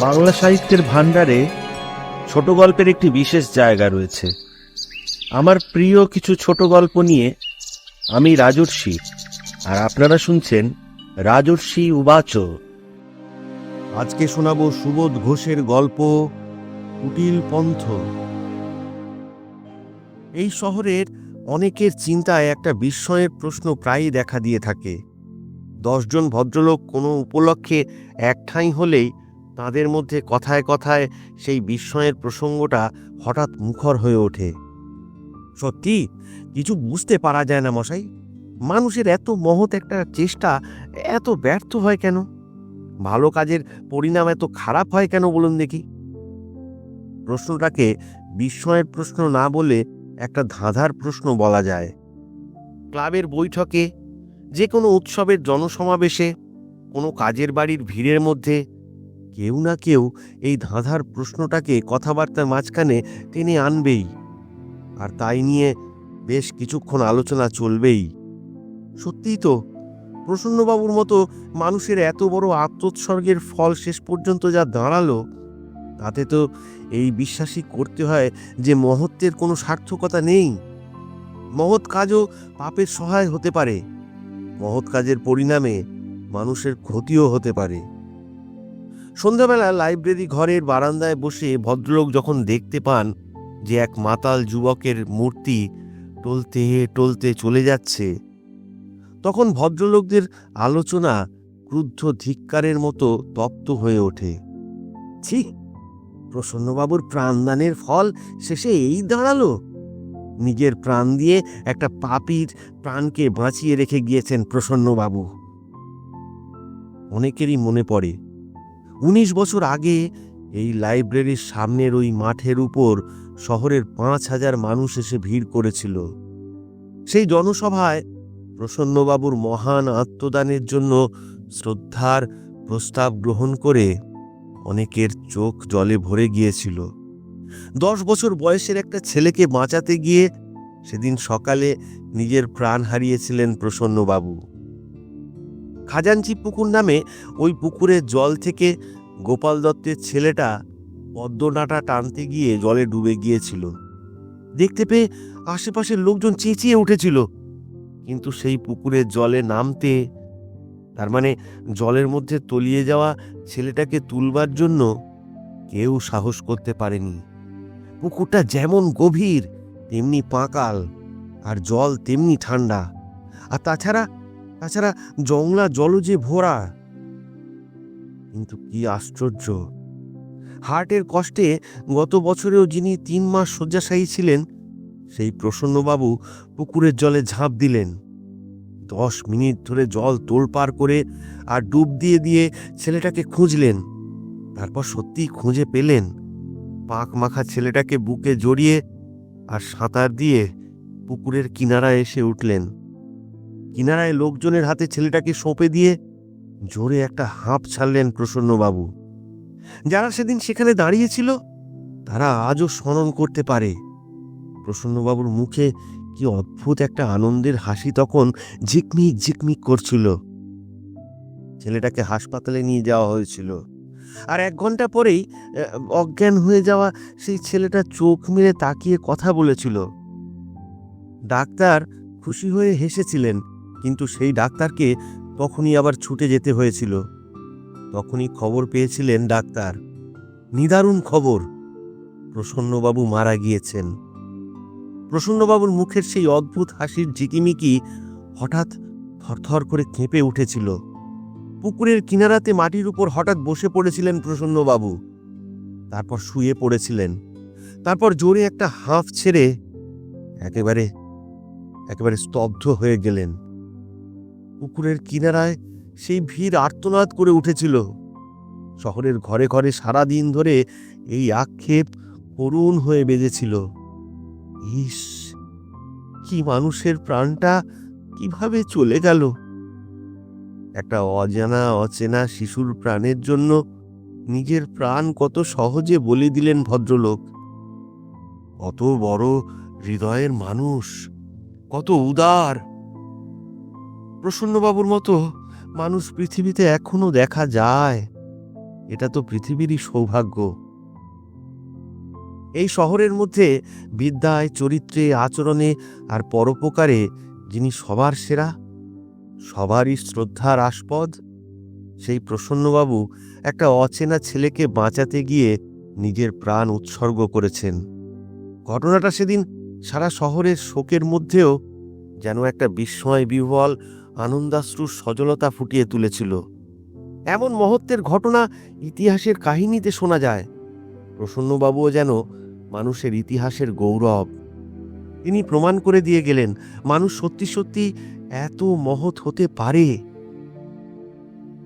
বাংলা সাহিত্যের ভাণ্ডারে ছোট গল্পের একটি বিশেষ জায়গা রয়েছে। আমার প্রিয় কিছু ছোট গল্প নিয়ে আমি রাজর্ষি, আর আপনারা শুনছেন রাজর্ষি উবাচ। আজকে শোনাবো সুবোধ ঘোষের গল্প, কুটিল পন্থ। এই শহরের অনেকের চিন্তায় একটা বিস্ময়ের প্রশ্ন প্রায়ই দেখা দিয়ে থাকে। দশজন ভদ্রলোক কোনো উপলক্ষে এক ঠাঁই হলেই তাদের মধ্যে কথায় কথায় সেই বিস্ময়ের প্রসঙ্গটা হঠাৎ মুখর হয়ে ওঠে। সত্যি? কিছু বুঝতে পারা যায় না মশাই। মানুষের এত মহৎ একটা চেষ্টা এত ব্যর্থ হয় কেন? ভালো কাজের পরিণাম এত খারাপ হয় কেন বলুন দেখি? প্রশ্নটাকে বিস্ময়ের প্রশ্ন না বলে একটা ধাঁধার প্রশ্ন বলা যায়। ক্লাবের বৈঠকে যে কোনো উৎসবের জনসমাবেশে, কোনো কাজের বাড়ির ভিড়ের মধ্যে কেউ না কেউ এই ধাঁধার প্রশ্নটাকে কথাবার্তার মাঝখানে টেনে আনবেই। আর তাই নিয়ে বেশ কিছুক্ষণ আলোচনা চলবেই। সত্যিই তো, প্রসন্নবাবুর মতো মানুষের এত বড় আত্মোৎসর্গের ফল শেষ পর্যন্ত যা দাঁড়াল, তাতে তো এই বিশ্বাসই করতে হয় যে মহত্বের কোনো সার্থকতা নেই। মহৎ কাজও পাপের সহায় হতে পারে। মহৎ কাজের পরিণামে মানুষের ক্ষতিও হতে পারে। সন্ধ্যাবেলা লাইব্রেরি ঘরের বারান্দায় বসে ভদ্রলোক যখন দেখতে পান যে এক মাতাল যুবকের মূর্তি টলতে টলতে চলে যাচ্ছে, তখন ভদ্রলোকদের আলোচনা ক্রুদ্ধ ধিক্কারের মতো তপ্ত হয়ে ওঠে। ছি, প্রসন্নবাবুর প্রাণদানের ফল শেষে এই দাঁড়াল। নিজের প্রাণ দিয়ে একটা পাপির প্রাণকে বাঁচিয়ে রেখে গিয়েছেন প্রসন্নবাবু। অনেকেরই মনে পড়ে উনিশ বছর আগে এই লাইব্রেরির সামনের ওই মাঠের উপর শহরের পাঁচ হাজার মানুষ এসে ভিড় করেছিল। সেই জনসভায় প্রসন্নবাবুর মহান আত্মদানের জন্য শ্রদ্ধার প্রস্তাব গ্রহণ করে অনেকের চোখ জলে ভরে গিয়েছিল। দশ বছর বয়সের একটা ছেলেকে বাঁচাতে গিয়ে সেদিন সকালে নিজের প্রাণ হারিয়েছিলেন প্রসন্নবাবু। খাজাঞ্চি পুকুর নামে ওই পুকুরের জল থেকে গোপাল দত্তের ছেলেটা পদ্মনাটা টানতে গিয়ে জলে ডুবে গিয়েছিল। দেখতে পেয়ে আশেপাশের লোকজন চেঁচিয়ে উঠেছিল। কিন্তু সেই পুকুরের জলে নামতে, তার মানে জলের মধ্যে তলিয়ে যাওয়া ছেলেটাকে তুলবার জন্য কেউ সাহস করতে পারেনি। পুকুরটা যেমন গভীর, তেমনি পাঁকাল, আর জল তেমনি ঠান্ডা। আর তাছাড়া তাছাড়া জংলা জলজে ভরা কিন্তু কি আশ্চর্য। হার্টের কষ্টে গত বছরেও যিনি তিন মাস শয্যাশায়ী ছিলেন, সেই প্রসন্নবাবু পুকুরের জলে ঝাঁপ দিলেন। দশ মিনিট ধরে জল তোলপার করে আর ডুব দিয়ে দিয়ে ছেলেটাকে খুঁজলেন। তারপর সত্যিই খুঁজে পেলেন। পাক মাখা ছেলেটাকে বুকে জড়িয়ে আর সাঁতার দিয়ে পুকুরের কিনারায় এসে উঠলেন। কিনারায় লোকজনের হাতে ছেলেটাকে সঁপে দিয়ে জোরে একটা হাঁপ ছাড়লেন প্রসন্নবাবু। যারা সেদিন সেখানে দাঁড়িয়েছিল, তারা আজও স্মরণ করতে পারে। প্রসন্নবাবুর মুখে কি অদ্ভুত একটা আনন্দের হাসি তখন ঝিকমিক ঝিকমিক করছিল। ছেলেটাকে হাসপাতালে নিয়ে যাওয়া হয়েছিল। আর এক ঘণ্টা পরেই অজ্ঞান হয়ে যাওয়া সেই ছেলেটা চোখ মেরে তাকিয়ে কথা বলেছিল। ডাক্তার খুশি হয়ে হেসেছিলেন, কিন্তু সেই ডাক্তারকে তখনই আবার ছুটে যেতে হয়েছিল। তখনই খবর পেয়েছিলেন ডাক্তার। নিদারুণ খবর। প্রসন্নবাবু মারা গিয়েছেন। প্রসন্নবাবুর মুখের সেই অদ্ভুত হাসির ঝিকিমিকি হঠাৎ থরথর করে কেঁপে উঠেছিল। পুকুরের কিনারাতে মাটির উপর হঠাৎ বসে পড়েছিলেন প্রসন্নবাবু। তারপর শুয়ে পড়েছিলেন। তারপর জোরে একটা হাঁফ ছেড়ে একেবারে একেবারে স্তব্ধ হয়ে গেলেন। পুকুরের কিনারায় সেই ভিড় আর্তনাদ করে উঠেছিল। শহরের ঘরে ঘরে সারা দিন ধরে এই আক্ষেপ করুণ হয়ে বেজেছিল ইস, কি মানুষের প্রাণটা কীভাবে চলে গেল? একটা অজানা, অচেনা শিশুর প্রাণের জন্য নিজের প্রাণ কত সহজে বলে দিলেন ভদ্রলোক। কত বড় হৃদয়ের মানুষ, কত উদার। প্রসন্নবাবুর মতো মানুষ পৃথিবীতে এখনও দেখা যায়। এটা তো পৃথিবীরই সৌভাগ্য। এই শহরের মধ্যে বিদ্যায়, চরিত্রে, আচরণে আর পরোপকারে যিনি সবার সেরা, সবারই শ্রদ্ধার আস্পদ সেই প্রসন্নবাবু একটা অচেনা ছেলেকে বাঁচাতে গিয়ে নিজের প্রাণ উৎসর্গ করেছেন। ঘটনাটা সেদিন সারা শহরের শোকের মধ্যেও যেন একটা বিস্ময় বিহ্বল আনন্দাশ্রুর সজলতা ফুটিয়ে তুলেছিল। এমন মহত্বের ঘটনা ইতিহাসের কাহিনীতে শোনা যায়। প্রসন্নবাবুও যেন মানুষের ইতিহাসের গৌরব। তিনি প্রমাণ করে দিয়ে গেলেন, মানুষ সত্যি সত্যি এত মহৎ হতে পারে।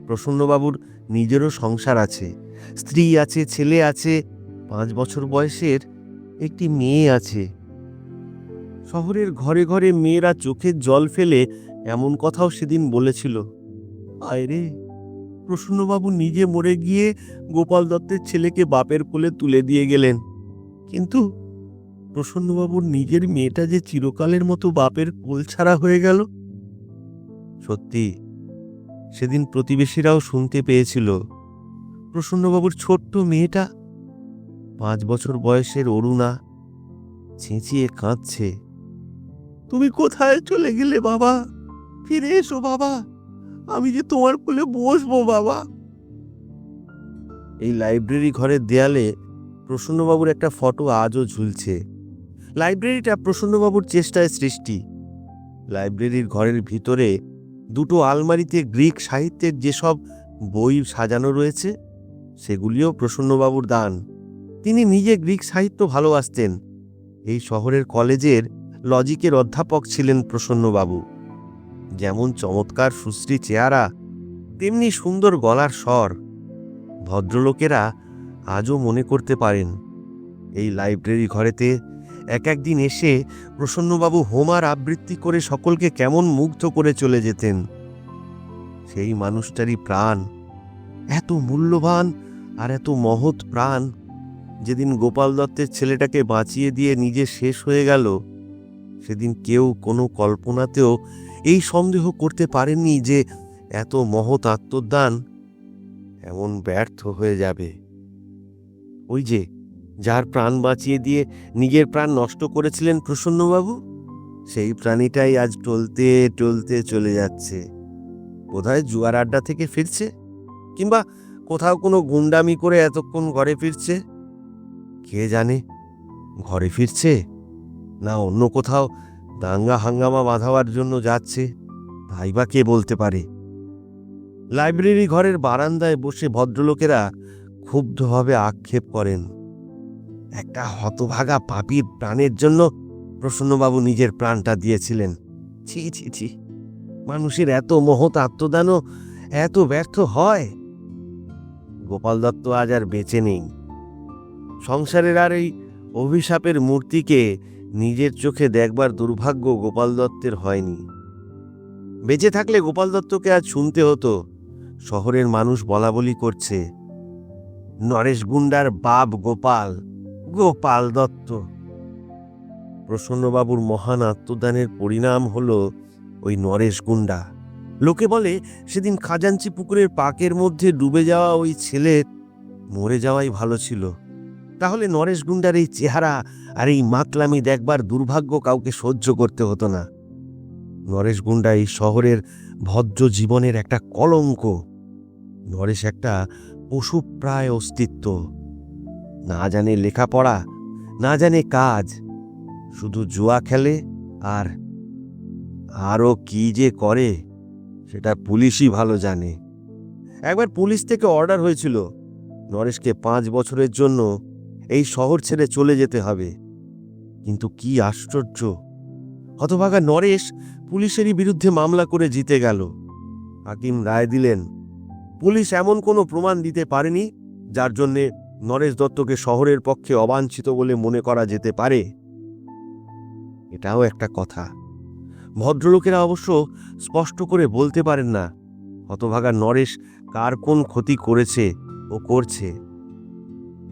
প্রসন্নবাবুর নিজেরও সংসার আছে, স্ত্রী আছে, ছেলে আছে, পাঁচ বছর বয়সের একটি মেয়ে আছে। শহরের ঘরে ঘরে মেয়েরা চোখের জল ফেলে এমন কথাও সেদিন বলেছিল। আয় রে, প্রসন্নবাবু নিজে মরে গিয়ে গোপাল দত্তের ছেলেকে বাপের কোলে তুলে দিয়ে গেলেন। কিন্তু প্রসন্নবাবুর নিজের মেয়েটা যে চিরকালের মতো বাপের কোল ছাড়া হয়ে গেল? সত্যি, সেদিন প্রতিবেশীরাও শুনতে পেয়েছিল। প্রসন্নবাবুর ছোট্ট মেয়েটা পাঁচ বছর বয়সের অরুণা চেঁচিয়ে কাঁদছে। তুমি কোথায় চলে গেলে বাবা? ফিরে এসো, বাবা। আমি যে তোমার কোলে বসবো, বাবা। এই লাইব্রেরি ঘরের দেয়ালে প্রসন্নবাবুর একটা ফটো আজও ঝুলছে। লাইব্রেরিটা প্রসন্নবাবুর চেষ্টায় সৃষ্টি। লাইব্রেরির ঘরের ভিতরে দুটো আলমারিতে গ্রিক সাহিত্যের যেসব বই সাজানো রয়েছে, সেগুলিও প্রসন্নবাবুর দান। তিনি নিজে গ্রিক সাহিত্য ভালোবাসতেন। এই শহরের কলেজের লজিকের অধ্যাপক ছিলেন প্রসন্নবাবু। যেমন চমৎকার সুশ্রী চেহারা, তেমনি সুন্দর গলার স্বর। ভদ্রলোকেরা আজও মনে করতে পারেন, এই লাইব্রেরি ঘরেতে এক একদিন এসে প্রসন্নবাবু হোমার আবৃত্তি করে সকলকে কেমন মুগ্ধ করে চলে যেতেন। সেই মানুষটারই প্রাণ, এত মূল্যবান আর এত মহৎ প্রাণ, যেদিন গোপাল দত্তের ছেলেটাকে বাঁচিয়ে দিয়ে নিজে শেষ হয়ে গেল, সেদিন কেউ কোনো কল্পনাতেও এই সন্দেহ করতে পারেননি যে এত মহৎ আত্মদান এমন ব্যর্থ হয়ে যাবে। ওই যে, যার প্রাণ বাঁচিয়ে দিয়ে নিজের প্রাণ নষ্ট করেছিলেন প্রসন্নবাবু, সেই প্রাণীটাই আজ টলতে টলতে চলে যাচ্ছে। বোধহয় জুয়ার আড্ডা থেকে ফিরছে, কিংবা কোথাও কোনো গুন্ডামি করে এতক্ষণ ঘরে ফিরছে। কে জানে, ঘরে ফিরছে না অন্য কোথাও দাঙ্গা হাঙ্গামা বাঁধাবার জন্য যাচ্ছে, তাই বা কে বলতে পারে? লাইব্রেরি ঘরের বারান্দায় বসে ভদ্রলোকেরা ক্ষুব্ধভাবে আক্ষেপ করেন। একটা হতভাগা পাপির প্রাণের জন্য প্রসন্নবাবু নিজের প্রাণটা দিয়েছিলেন। ছি ছি ছি, মানুষের এত মহৎ আত্মদানও এত ব্যর্থ হয়? গোপাল দত্ত আজ আর বেঁচে নেই। সংসারের আর এই অভিশাপের মূর্তিকে নিজের চোখে দেখবার দুর্ভাগ্য গোপাল দত্তের হয়নি। বেঁচে থাকলে গোপাল দত্তকে আজ শুনতে হতো, শহরের মানুষ বলা বলি করছে, নরেশ গুন্ডার বাপ গোপাল গোপাল দত্ত। প্রসন্নবাবুর মহান আত্মদানের পরিণাম হল ওই নরেশ গুন্ডা। লোকে বলে, সেদিন খাজাঞ্চি পুকুরের পাকের মধ্যে ডুবে যাওয়া ওই ছেলের মরে যাওয়াই ভালো ছিল। তাহলে নরেশ গুন্ডার এই চেহারা আর এই মাতলামি দেখবার দুর্ভাগ্য কাউকে সহ্য করতে হতো না। নরেশ গুন্ডা এই শহরের ভদ্র জীবনের একটা কলঙ্ক। নরেশ একটা পশুপ্রায় অস্তিত্ব। না জানে লেখাপড়া, না জানে কাজ, শুধু জুয়া খেলে আর আরও কি যে করে, সেটা পুলিশই ভালো জানে। একবার পুলিশ থেকে অর্ডার হয়েছিল। নরেশকে পাঁচ বছরের জন্য এই শহর ছেড়ে চলে যেতে হবে। কিন্তু কি আশ্চর্য! হতভাগা নরেশ পুলিশেরই বিরুদ্ধে মামলা করে জিতে গেল। হাকিম রায় দিলেন, পুলিশ এমন কোনো প্রমাণ দিতে পারেনি, যার জন্যে নরেশ দত্তকে শহরের পক্ষে অবাঞ্ছিত বলে মনে করা যেতে পারে। এটাও একটা কথা। ভদ্রলোকেরা অবশ্য স্পষ্ট করে বলতে পারেন না, হতভাগা নরেশ কার কোন ক্ষতি করেছে ও করছে।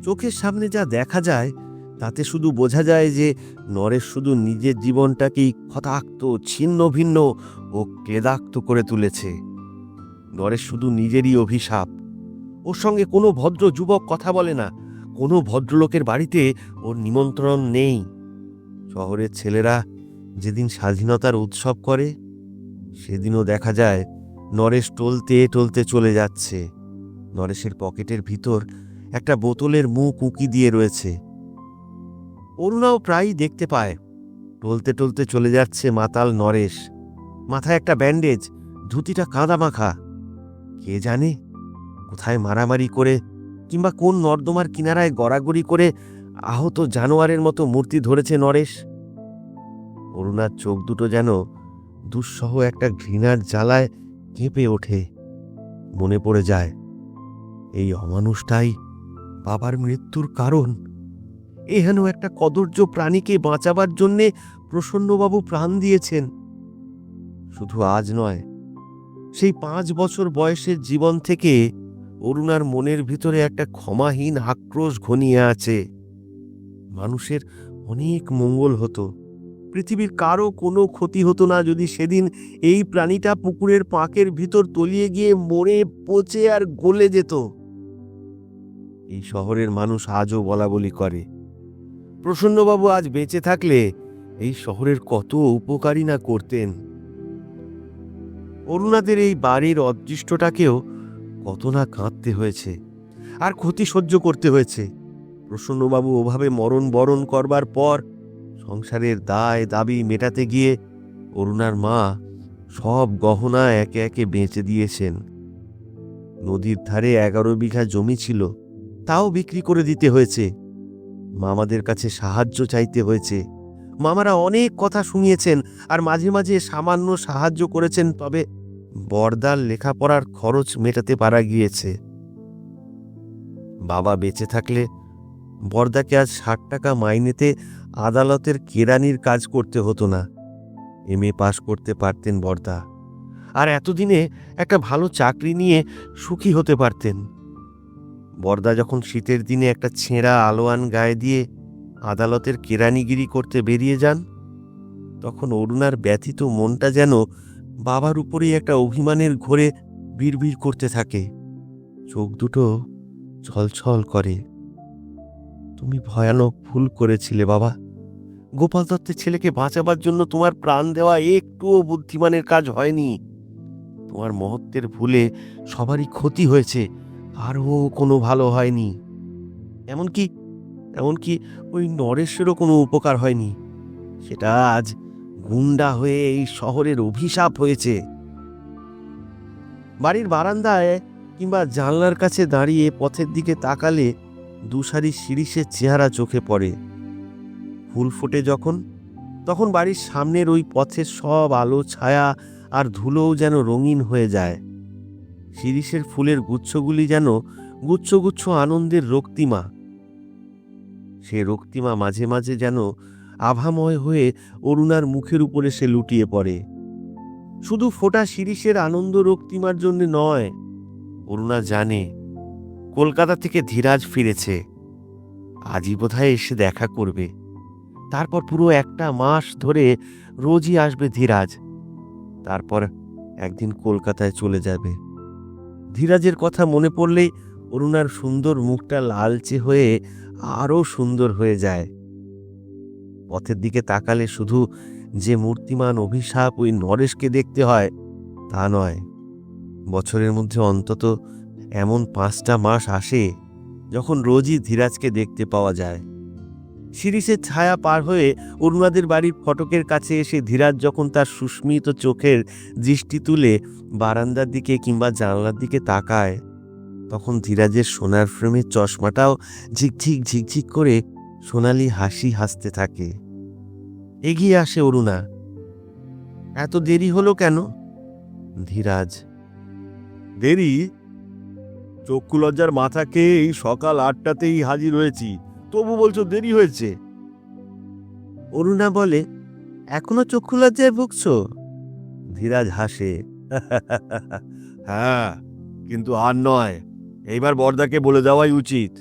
চোখের সামনে যা দেখা যায়, তাতে শুধু বোঝা যায় যে নরেশ শুধু নিজের জীবনটাকেই ক্ষতাক্ত, ছিন্ন ভিন্ন ও কেদাক্ত করে তুলেছে। নরেশ শুধু নিজেরই অভিশাপ। ওর সঙ্গে কোনো ভদ্র যুবক কথা বলে না। কোনো ভদ্রলোকের বাড়িতে ওর নিমন্ত্রণ নেই। শহরের ছেলেরা যেদিন স্বাধীনতার উৎসব করে, সেদিনও দেখা যায় নরেশ টলতে টলতে চলে যাচ্ছে। নরেশের পকেটের ভিতর একটা বোতলের মুখ উঁকি দিয়ে রয়েছে। অরুণাও প্রায়ই দেখতে পায়। টলতে টলতে চলে যাচ্ছে মাতাল নরেশ। মাথায় একটা ব্যান্ডেজ, ধুতিটা কাঁদা মাখা কে জানে, কোথায় মারামারি করে কিংবা কোন নর্দমার কিনারায় গড়াগড়ি করে আহত জানোয়ারের মতো মূর্তি ধরেছে নরেশ। অরুণার চোখ দুটো যেন দুঃসহ একটা ঘৃণার জ্বালায় কেঁপে ওঠে। মনে পড়ে যায়, এই অমানুষটাই বাবার মৃত্যুর কারণ? এহেন একটা কদর্য প্রাণীকে বাঁচাবার জন্যে প্রসন্নবাবু প্রাণ দিয়েছেন। শুধু আজ নয়, সেই পাঁচ বছর বয়সের জীবন থেকে অরুণার মনের ভিতরে একটা ক্ষমাহীন আক্রোশ ঘনিয়ে আছে। মানুষের অনেক মঙ্গল হতো। পৃথিবীর কারও কোনো ক্ষতি হতো না যদি সেদিন এই প্রাণীটা পুকুরের পাঁকের ভিতর তলিয়ে গিয়ে মরে পচে আর গলে যেত। এই শহরের মানুষ আজও বলা বলি করে। প্রসন্নবাবু আজ বেঁচে থাকলে এই শহরের কত উপকারী না করতেন। অরুণাদের এই বাড়ির অদৃষ্টটাকেও কত না কাঁদতে হয়েছে, আর ক্ষতি সহ্য করতে হয়েছে। প্রসন্নবাবু ওভাবে মরণ বরণ করবার পর সংসারের দায় দাবি মেটাতে গিয়ে অরুণার মা সব গহনা একে একে বেঁচে দিয়েছেন। নদীর ধারে এগারো বিঘা জমি ছিল। তাও বিক্রি করে দিতে হয়েছে। মামাদের কাছে সাহায্য চাইতে হয়েছে। মামারা অনেক কথা শুনিয়েছেন আর মাঝে মাঝে সামান্য সাহায্য করেছেন, তবে বর্দার লেখাপড়ার খরচ মেটাতে পারা গিয়েছে। বাবা বেঁচে থাকলে বর্দাকে আজ ষাট টাকা মাইনেতে আদালতের কেরানির কাজ করতে হতো না। এম এ পাশ করতে পারতেন বর্দা আর এতদিনে একটা ভালো চাকরি নিয়ে সুখী হতে পারতেন। বর্দা যখন শীতের দিনে একটা ছেঁড়া আলোয়ান গায়ে দিয়ে আদালতের কেরানিগিরি করতে বেরিয়ে যান, তখন অরুণার ব্যথিত মনটা যেন বাবার উপরেই একটা অভিমানের ঘোরে বিড়বিড় করতে থাকে। চোখ দুটো ছলছল করে। তুমি ভয়ানক ভুল করেছিলে বাবা। গোপাল দত্তের ছেলেকে বাঁচাবার জন্য তোমার প্রাণ দেওয়া একটুও বুদ্ধিমানের কাজ হয়নি। তোমার মহত্বের ভুলে সবারই ক্ষতি হয়েছে। আরও কোনো ভালো হয়নি। এমনকি এমনকি ওই নরেশেরও কোনো উপকার হয়নি। সেটা আজ গুন্ডা হয়ে এই শহরের অভিশাপ হয়েছে। বাড়ির বারান্দায় কিংবা জানলার কাছে দাঁড়িয়ে পথের দিকে তাকালে দুসারি শিরিষের চেহারা চোখে পড়ে। ফুল ফোটে যখন, তখন বাড়ির সামনের ওই পথের সব আলো, ছায়া আর ধুলোও যেন রঙিন হয়ে যায়। শিরিষের ফুলের গুচ্ছগুলি যেন গুচ্ছ গুচ্ছ আনন্দের রক্তিমা। সে রক্তিমা মাঝে মাঝে যেন আভাময় হয়ে অরুণার মুখের উপরে সে লুটিয়ে পড়ে। শুধু ফোটা শিরিষের আনন্দ রক্তিমার জন্য নয়, অরুণা জানে, কলকাতা থেকে ধীরাজ ফিরেছে। আজই বোধহয় এসে দেখা করবে। তারপর পুরো একটা মাস ধরে রোজই আসবে ধীরাজ। তারপর একদিন কলকাতায় চলে যাবে। ধীরাজের কথা মনে পড়লেই অরুণার সুন্দর মুখটা লালচে হয়ে আরও সুন্দর হয়ে যায়। পথের দিকে তাকালে শুধু যে মূর্তিমান অভিশাপ ওই নরেশকে দেখতে হয়, তা নয়। বছরের মধ্যে অন্তত এমন পাঁচটা মাস আসে যখন রোজই ধীরাজকে দেখতে পাওয়া যায়। শিরিষের ছায়া পার হয়ে অরুণাদের বাড়ির ফটকের কাছে এসে ধীরাজ যখন তার সুস্মিত চোখের দৃষ্টি তুলে বারান্দার দিকে কিংবা জানলার দিকে তাকায়, তখন ধীরাজের সোনার ফ্রেমের চশমাটাও ঝিকঝিক ঝিকঝিক করে সোনালি হাসি হাসতে থাকে। এগিয়ে আসে অরুণা। এত দেরি হলো কেন? ধীরাজ। দেরি? চক্ষু লজ্জার মাথাকে এই সকাল আটটাতেই হাজির হয়েছি। তবু বলছো দেরি হয়েছে? অরুণা বলে এখনও চক্ষু লজ্জায় ভুগছো? ধীরাজ হাসে হ্যাঁ কিন্তু আর নয়। এইবার বর্দাকে বলে দেওয়াই উচিত।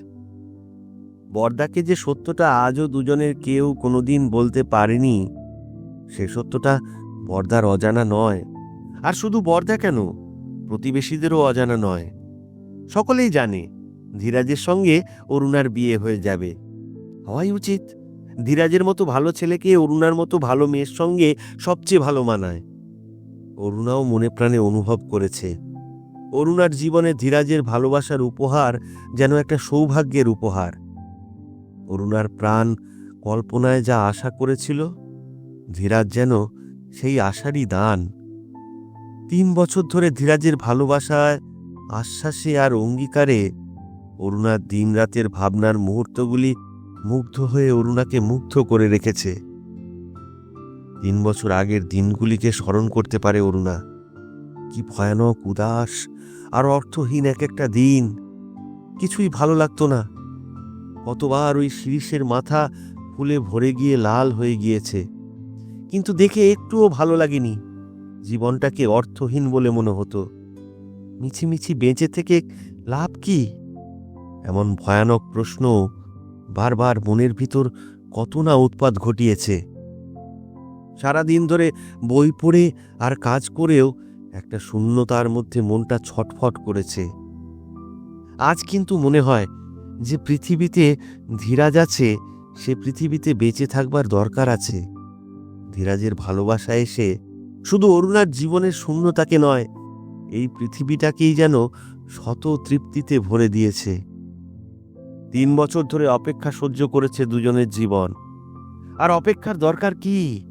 বর্দাকে যে সত্যটা আজও দুজনের কেউ কোনোদিন বলতে পারেনি সে সত্যটা বর্দার অজানা নয়। আর শুধু বর্দা কেন? প্রতিবেশীদেরও অজানা নয়। সকলেই জানে ধীরাজের সঙ্গে অরুণার বিয়ে হয়ে যাবে। হওয়াই উচিত। ধীরাজের মতো ভালো ছেলেকে অরুণার মতো ভালো মেয়ের সঙ্গে সবচেয়ে ভালো মানায়। অরুণাও মনে প্রাণে অনুভব করেছে। অরুণার জীবনে ধীরাজের ভালোবাসার উপহার যেন একটা সৌভাগ্যের উপহার। অরুণার প্রাণ কল্পনায় যা আশা করেছিল, ধীরাজ যেন সেই আশারই দান। তিন বছর ধরে ধীরাজের ভালোবাসায়, আশ্বাসে আর অঙ্গীকারে অরুণার দিনরাতের ভাবনার মুহূর্তগুলি মুগ্ধ হয়ে অরুণাকে মুগ্ধ করে রেখেছে। তিন বছর আগের দিনগুলিকে স্মরণ করতে পারে অরুণা। কি ভয়ানক উদাস আর অর্থহীন এক একটা দিন। কিছুই ভালো লাগতো না। কতবার ওই শিরিষের মাথা ফুলে ভরে গিয়ে লাল হয়ে গিয়েছে। কিন্তু দেখে একটুও ভালো লাগেনি। জীবনটাকে অর্থহীন বলে মনে হতো। মিছিমিছি বেঁচে থেকে লাভ কি? এমন ভয়ানক প্রশ্ন বারবার মনের ভিতর কত না উৎপাত ঘটিয়েছে। সারাদিন ধরে বই পড়ে আর কাজ করেও একটা শূন্যতার মধ্যে মনটা ছটফট করেছে। আজ কিন্তু মনে হয় যে পৃথিবীতে ধীরাজ আছে, সে পৃথিবীতে বেঁচে থাকবার দরকার আছে। ধীরাজের ভালোবাসা এসে শুধু অরুণার জীবনের শূন্যতাকে নয়, এই পৃথিবীটাকেই যেন শত তৃপ্তিতে ভরে দিয়েছে। তিন বছর ধরে অপেক্ষা সহ্য করেছে দুজনের জীবন। আর অপেক্ষার দরকার কি?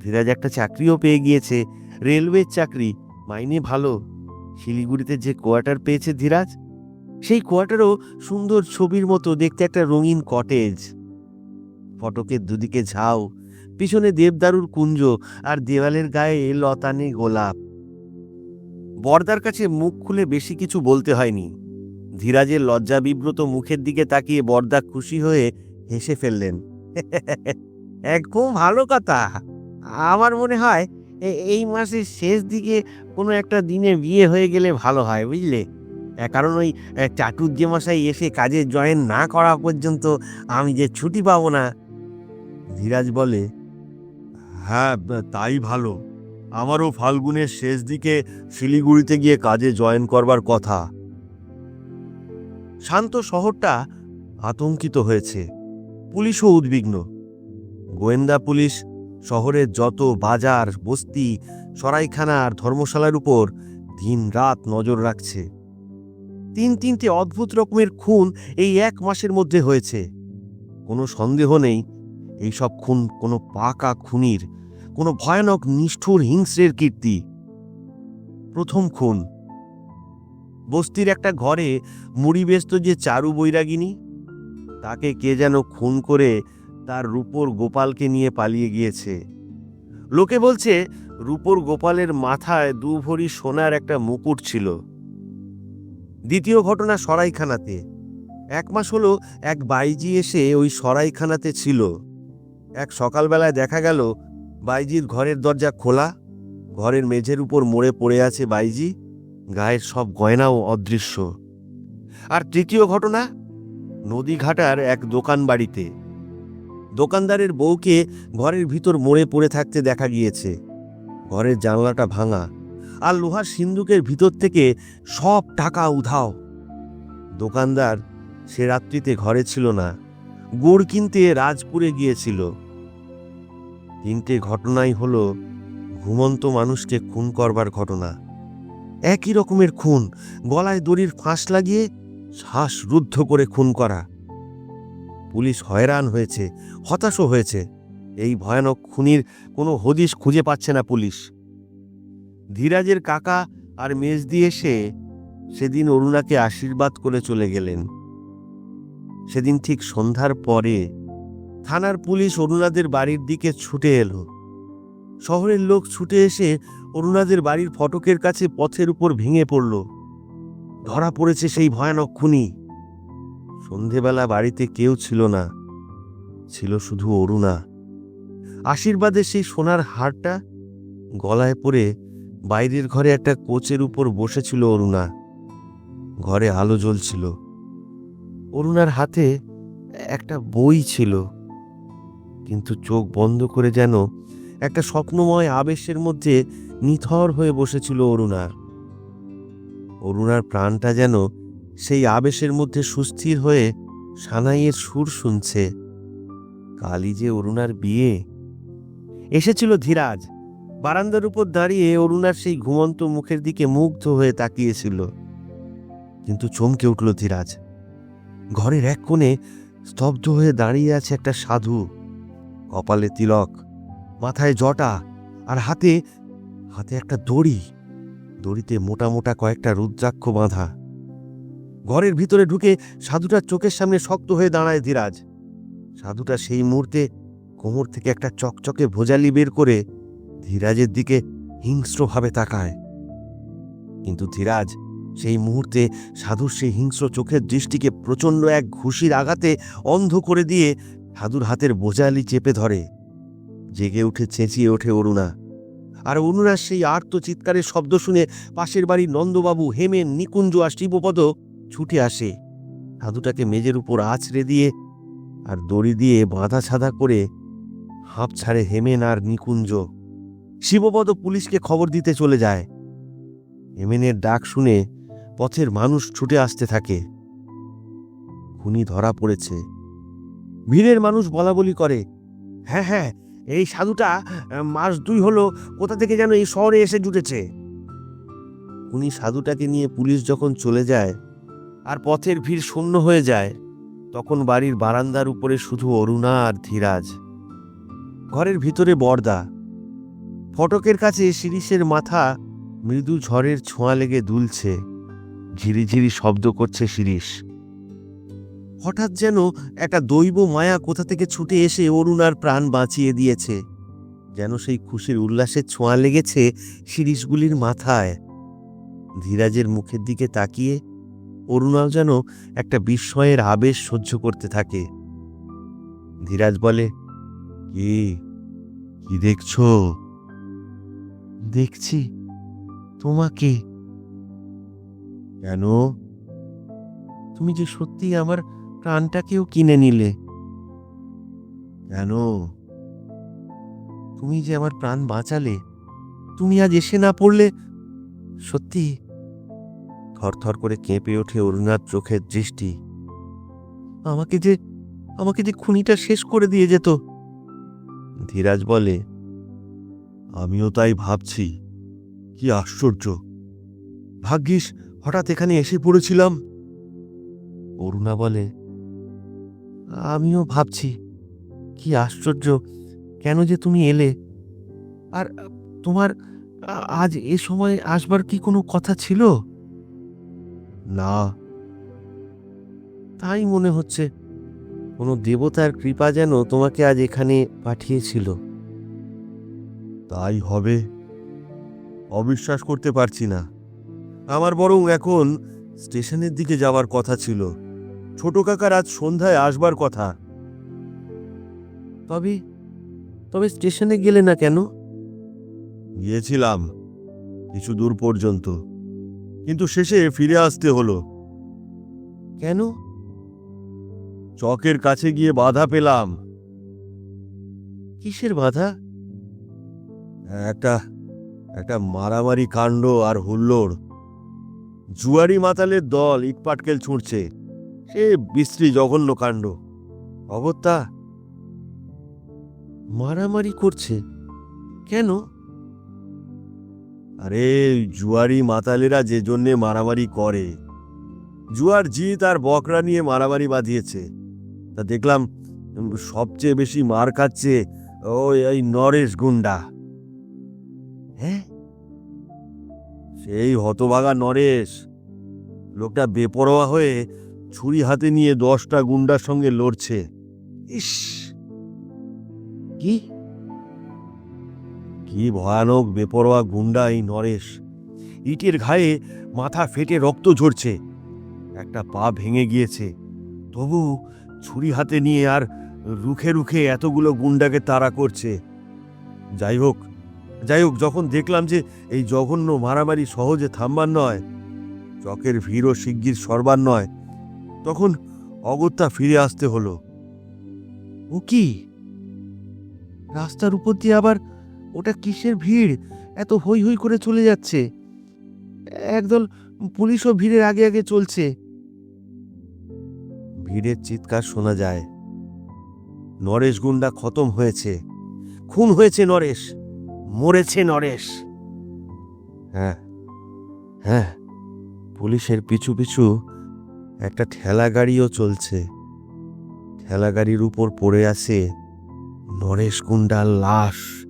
ধীরাজ একটা চাকরিও পেয়ে গিয়েছে, রেলওয়ের চাকরি, মাইনে ভালো। শিলিগুড়িতে যে কোয়ার্টার পেয়েছে ধীরাজ, সেই কোয়ার্টারও সুন্দর ছবির মতো দেখতে একটা রঙিন কটেজ। ফটকের দুদিকে ঝাউ, পিছনে দেবদারুর কুঞ্জ আর দেওয়ালের গায়ে লতানে গোলাপ। বর্দার কাছে মুখ খুলে বেশি কিছু বলতে হয়নি। ধীরাজের লজ্জা বিব্রত মুখের দিকে তাকিয়ে বর্দা খুশি হয়ে হেসে ফেললেন। একদম ভালো কথা। আমার মনে হয় এই মাসের শেষ দিকে কোনো একটা দিনে বিয়ে হয়ে গেলে ভালো হয়, বুঝলে? কারণ ওই চাটুর্য মশাই এসে কাজে জয়েন না করা পর্যন্ত আমি যে ছুটি পাবো না। ধীরাজ বলে হ্যাঁ তাই ভালো। আমারও ফাল্গুনের শেষ দিকে শিলিগুড়িতে গিয়ে কাজে জয়েন করবার কথা। শান্ত শহরটা আতঙ্কিত হয়েছে। পুলিশও উদ্বিগ্ন। গোয়েন্দা পুলিশ শহরের যত বাজার, বস্তি, সরাইখানা আর ধর্মশালার উপর দিন রাত নজর রাখছে। তিন তিনটে অদ্ভুত রকমের খুন এই এক মাসের মধ্যে হয়েছে। কোনো সন্দেহ নেই, এইসব খুন কোনো পাকা খুনির, কোনো ভয়ানক নিষ্ঠুর হিংস্রের কীর্তি। প্রথম খুন। বস্তির একটা ঘরে মুড়িবেস্ত যে চারু বৈরাগিনী। তাকে কে যেন খুন করে তার রূপর গোপালকে নিয়ে পালিয়ে গিয়েছে। লোকে বলছে, রূপর গোপালের মাথায় দু ভরি সোনার একটা মুকুট ছিল। দ্বিতীয় ঘটনা সরাইখানাতে। এক মাস হলো এক বাইজি এসে ওই সরাইখানাতে ছিল। এক সকালবেলায় দেখা গেল, বাইজির ঘরের দরজা খোলা। ঘরের মেঝের উপর মোড়ে পড়ে আছে বাইজি। গায়ের সব গয়নাও অদৃশ্য। আর তৃতীয় ঘটনা, নদীঘাটার এক দোকান বাড়িতে দোকানদারের বউকে ঘরের ভিতর মরে পড়ে থাকতে দেখা গিয়েছে। ঘরের জানলাটা ভাঙা আর লোহার সিন্দুকের ভিতর থেকে সব টাকা উধাও। দোকানদার সে রাত্রিতে ঘরে ছিল না, গুড় কিনতে রাজপুরে গিয়েছিল। তিনটে ঘটনাই হলো ঘুমন্ত মানুষকে খুন করবার ঘটনা। একই রকমের খুন, গলায় দড়ির ফাঁস লাগিয়ে শ্বাস রুদ্ধ করে খুন করা। পুলিশ হয়রান হয়েছে, হতাশও হয়েছে। এই ভয়ানক খুনির কোনো হদিশ খুঁজে পাচ্ছে না পুলিশ। ধীরাজের কাকা আর মেজ দিয়ে এসে সেদিন অরুণাকে আশীর্বাদ করে চলে গেলেন। সেদিন ঠিক সন্ধ্যার পরে থানার পুলিশ অরুণাদের বাড়ির দিকে ছুটে এলো। শহরের লোক ছুটে এসে অরুণাদের বাড়ির ফটকের কাছে পথের উপর ভেঙে পড়ল। ধরা পড়েছে সেই ভয়ানক খুনি। সন্ধেবেলা বাড়িতে কেউ ছিল না। ছিল শুধু অরুণা। আশীর্বাদে সেই সোনার হারটা গলায় পরে বাইরের ঘরে একটা কোচের উপর বসেছিল অরুণা। ঘরে আলো জ্বলছিল। অরুণার হাতে একটা বই ছিল। কিন্তু চোখ বন্ধ করে যেন একটা স্বপ্নময় আবেশের মধ্যে নিথর হয়ে বসেছিল অরুণার অরুণার প্রাণটা যেন সেই আবেশের মধ্যে সুস্থির হয়ে সানাইয়ের সুর শুনছে। কালি যে অরুণার বিয়ে। এসেছিল ধীরাজ। বারান্দার উপর দাঁড়িয়ে অরুণার সেই ঘুমন্ত মুখের দিকে মুগ্ধ হয়ে তাকিয়েছিল। কিন্তু চমকে উঠল ধীরাজ। ঘরের এক কোণে স্তব্ধ হয়ে দাঁড়িয়ে আছে একটা সাধু। কপালে তিলক। মাথায় জটা আর হাতে হাতে একটা দড়ি। দড়িতে মোটা মোটা কয়েকটা রুদ্রাক্ষ বাঁধা। ঘরের ভিতরে ঢুকে সাধুটার চোখের সামনে শক্ত হয়ে দাঁড়ায় ধীরাজ। সাধুটা সেই মুহূর্তে কোমর থেকে একটা চকচকে ভোজালি বের করে ধীরাজের দিকে হিংস্রভাবে তাকায়। কিন্তু ধীরাজ সেই মুহূর্তে সাধুর সেই হিংস্র চোখের দৃষ্টিকে প্রচণ্ড এক ঘুষির আঘাতে অন্ধ করে দিয়ে সাধুর হাতের বোঝালি চেপে ধরে। জেগে উঠে চেঁচিয়ে ওঠে অরুণা। আর অরুণার সেই আর্ত চিৎকারের শব্দ শুনে পাশের বাড়ির নন্দবাবু হেমেন নিকুঞ্জ আর শিবপদ ছুটে আসে। সাধুটাকে মেজের উপর আছড়ে দিয়ে আর দড়ি দিয়ে বাঁধা ছাদা করে হাঁপ ছাড়ে হেমেন আর নিকুঞ্জ। শিবপদ পুলিশকে খবর দিতে চলে যায়। হেমেনের ডাক শুনে পথের মানুষ ছুটে আসতে থাকে। খুনি ধরা পড়েছে। ভিড়ের মানুষ বলা বলি করে হ্যাঁ হ্যাঁ এই সাধুটা মাস দুই হলো, কোথা থেকে যেন এই শহরে এসে জুটেছে? উনি সাধুটাকে নিয়ে পুলিশ যখন চলে যায়, আর পথের ভিড় শূন্য হয়ে যায়, তখন বাড়ির বারান্দার উপরে শুধু অরুণা আর ধীরাজ। ঘরের ভিতরে বর্দা। ফটকের কাছে শিরিষের মাথা মৃদু ঝড়ের ছোঁয়া লেগে দুলছে। ঝিরিঝিরি শব্দ করছে শিরিষ। হঠাৎ যেন একটা দৈব মায়া কোথা থেকে ছুটে এসে অরুণার প্রাণ বাঁচিয়ে দিয়েছে। যেন সেই খুশির উল্লাসের ছোঁয়া লেগেছে শিরিষগুলির মাথায়। ধীরাজের মুখের দিকে তাকিয়ে অরুণাও যেন একটা বিস্ময়ের আবেশ সহ্য করতে থাকে। ধীরাজ বলে, কি? কি দেখছ? দেখছি। তোমাকে। কেন? তুমি যে সত্যি আমার প্রাণটাকেও কিনে নিলে। কেন? তুমি যে আমার প্রাণ বাঁচালে, তুমি আজ এসে না পড়লে, সত্যি? থরথর করে কেঁপে ওঠে অরুণার চোখের দৃষ্টি। আমাকে যে আমাকে যে খুনিটা শেষ করে দিয়ে যেত। ধীরাজ বলে, আমিও তাই ভাবছি। কি আশ্চর্য। ভাগ্যিস, হঠাৎ এখানে এসে পড়েছিলাম। অরুণা বলে আমিও ভাবছি কি আশ্চর্য কেন যে তুমি এলে? আর তোমার আজ এ সময় আসবার কি কোনো কথা ছিল? না। তাই মনে হচ্ছে কোনো দেবতার কৃপা যেন তোমাকে আজ এখানে পাঠিয়েছিল। তাই হবে। অবিশ্বাস করতে পারছি না। আমার বরং এখন স্টেশনের দিকে যাওয়ার কথা ছিল। ছোট কাকার আজ সন্ধ্যায় আসবার কথা। তবে তবে স্টেশনে গেলে না কেন? গিয়েছিলাম কিছু দূর পর্যন্ত। কিন্তু শেষে ফিরে আসতে হলো। কেন? চকের কাছে গিয়ে বাধা পেলাম। কিসের বাধা? একটা একটা মারামারি কাণ্ড আর হুল্লোড়। জুয়ারি মাতালের দল ইটপাটকেল ছুঁড়ছে। সে বিশ্রী জঘন্য কাণ্ড অগত্যা, মারামারি করছে। কেন? আরে, জুয়ারি মাতালেরা যে জন্যে মারামারি করে। জুয়ার জিত আর বকরা নিয়ে মারামারি বাঁধিয়েছে। তা দেখলাম সবচেয়ে বেশি মার খাচ্ছে ওই, এই নরেশ গুন্ডা হ্যাঁ? সেই হতভাগা নরেশ। লোকটা বেপরোয়া হয়ে ছুরি হাতে নিয়ে দশটা গুন্ডার সঙ্গে লড়ছে। ইস। কি? কি ভয়ানক বেপরোয়া গুন্ডা এই নরেশ। ইটের ঘায়ে মাথা ফেটে রক্ত ঝরছে। একটা পা ভেঙে গিয়েছে। তবু ছুরি হাতে নিয়ে আর রুখে রুখে এতগুলো গুন্ডাকে তাড়া করছে। যাই হোক যাই হোক যখন দেখলাম যে এই জঘন্য মারামারি সহজে থামবার নয় চকের ভিড়ও শিগগির সরবার নয় তখন অগত্যা ফিরে আসতে হলো। ও কি? রাস্তার উপর দিয়ে আবার ওটা কিসের ভিড়? এত হই হই করে চলে যাচ্ছে। একদল পুলিশও ভিড়ের আগে আগে চলছে। ভিড়ের চিৎকার শোনা যায়। নরেশ গুন্ডা খতম হয়েছে। খুন হয়েছে নরেশ। মরেছে নরেশ। হ্যাঁ হ্যাঁ। পুলিশের পিছু পিছু একটা ঠেলা গাড়িও চলছে। ঠেলা গাড়ির উপর পড়ে আছে নরেশ গুন্ডার লাশ।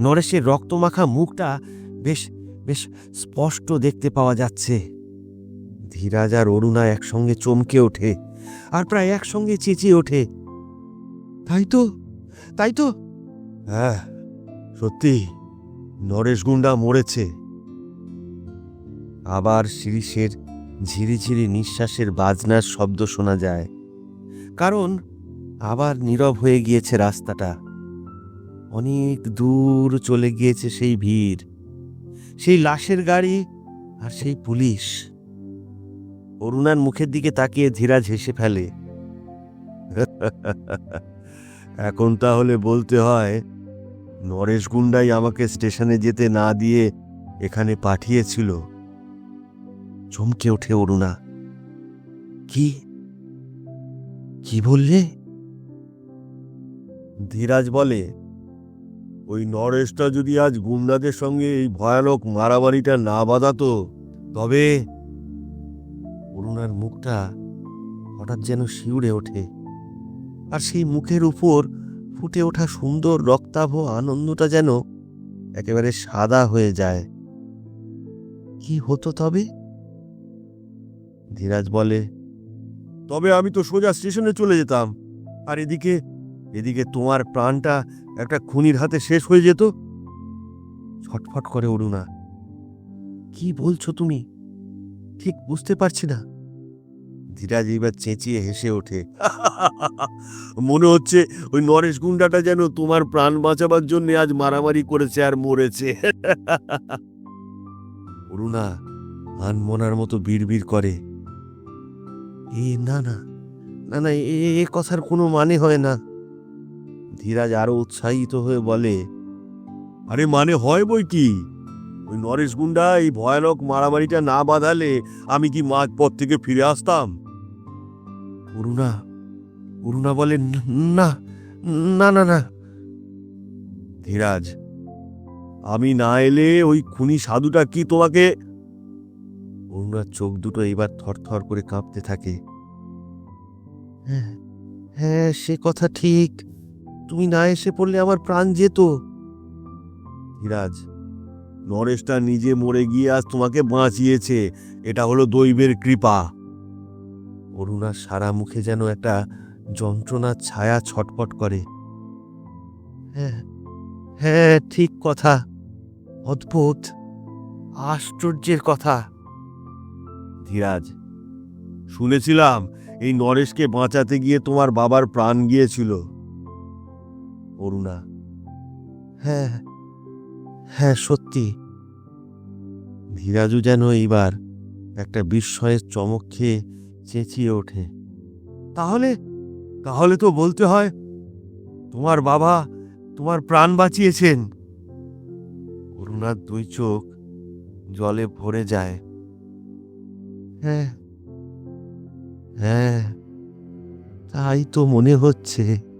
নরেশের রক্তমাখা মুখটা বেশ বেশ স্পষ্ট দেখতে পাওয়া যাচ্ছে। ধীরাজ আর অরুণা একসঙ্গে চমকে ওঠে আর প্রায় একসঙ্গে চেঁচিয়ে ওঠে। তাই তো তাই তো। হ্যাঁ সত্যি নরেশ গুন্ডা মরেছে। আবার শিরিষের ঝিরিঝিরি নিঃশ্বাসের বাজনার শব্দ শোনা যায়। কারণ আবার নীরব হয়ে গিয়েছে রাস্তাটা। অনেক দূর চলে গিয়েছে সেই ভিড়, সেই লাশের গাড়ি আর সেই পুলিশ। অরুণার মুখের দিকে তাকিয়ে ধীরাজ হেসে ফেলে। এখন তাহলে বলতে হয়, নরেশ গুন্ডাই আমাকে স্টেশনে যেতে না দিয়ে এখানে পাঠিয়েছিল। চমকে ওঠে অরুণা। কি? কি বললে? ধীরাজ বলে, ওই নরেশটা যদি আজ গুন্ডাদের সঙ্গে এই ভয়ানক মারামারিটা না বাঁধাতো, তবে অরুণার মুখটা হঠাৎ যেন শিউরে ওঠে আর সেই মুখের উপর ফুটে ওঠা সুন্দর রক্তাভ আনন্দটা যেন একেবারে সাদা হয়ে যায়। কি হতো তবে? ধীরাজ বলে, তবে আমি তো সোজা স্টেশনে চলে যেতাম। আর এদিকে এদিকে তোমার প্রাণটা একটা খুনির হাতে শেষ হয়ে যেত। ছটফট করে অরুণা, কি বলছো তুমি? ঠিক বুঝতে পারছি না। ধীরাজ এবার চেঁচিয়ে হেসে ওঠে মনে হচ্ছে ওই নরেশ গুন্ডাটা যেন তোমার প্রাণ বাঁচাবার জন্য আজ মারামারি করেছে আর মরেছে। অরুণা আনমনার মতো বিড়বিড় করে এ না না। না না এ কথার কোনো মানে হয় না। ধীরাজ আরও উৎসাহিত হয়ে বলে আরে মানে হয় বই কি? ওই নরেশ গুন্ডা এই ভয়ানক মারামারিটা না বাঁধালে আমি কি মাঝ পথ থেকে ফিরে আসতাম? অরুণা অরুণা বলে না না না না। ধীরাজ আমি না এলে ওই খুনি সাধুটা কি তোমাকে অরুণার চোখ দুটো এবার থরথর করে কাঁপতে থাকে। হ্যাঁ হ্যাঁ সে কথা ঠিক। তুমি না এসে পড়লে আমার প্রাণ যেত। ধীরাজ, নরেশটা নিজে মরে গিয়ে আজ তোমাকে বাঁচিয়েছে। এটা হলো দৈবের কৃপা। অরুণার সারা মুখে যেন একটা যন্ত্রণার ছায়া ছটপট করে। হ্যাঁ হ্যাঁ ঠিক কথা। অদ্ভুত, আশ্চর্যের কথা। ধীরাজ শুনেছিলাম এই নরেশকে বাঁচাতে গিয়ে তোমার বাবার প্রাণ গিয়েছিল। অরুণা হ্যাঁ হ্যাঁ সত্যি। ধীরাজু যেন এইবার একটা বিস্ময়ের চমক খেয়ে চেঁচিয়ে ওঠে। তাহলে তাহলে তো বলতে হয় তোমার বাবা তোমার প্রাণ বাঁচিয়েছেন। অরুণার দুই চোখ জলে ভরে যায়। হ্যাঁ হ্যাঁ তাই তো মনে হচ্ছে।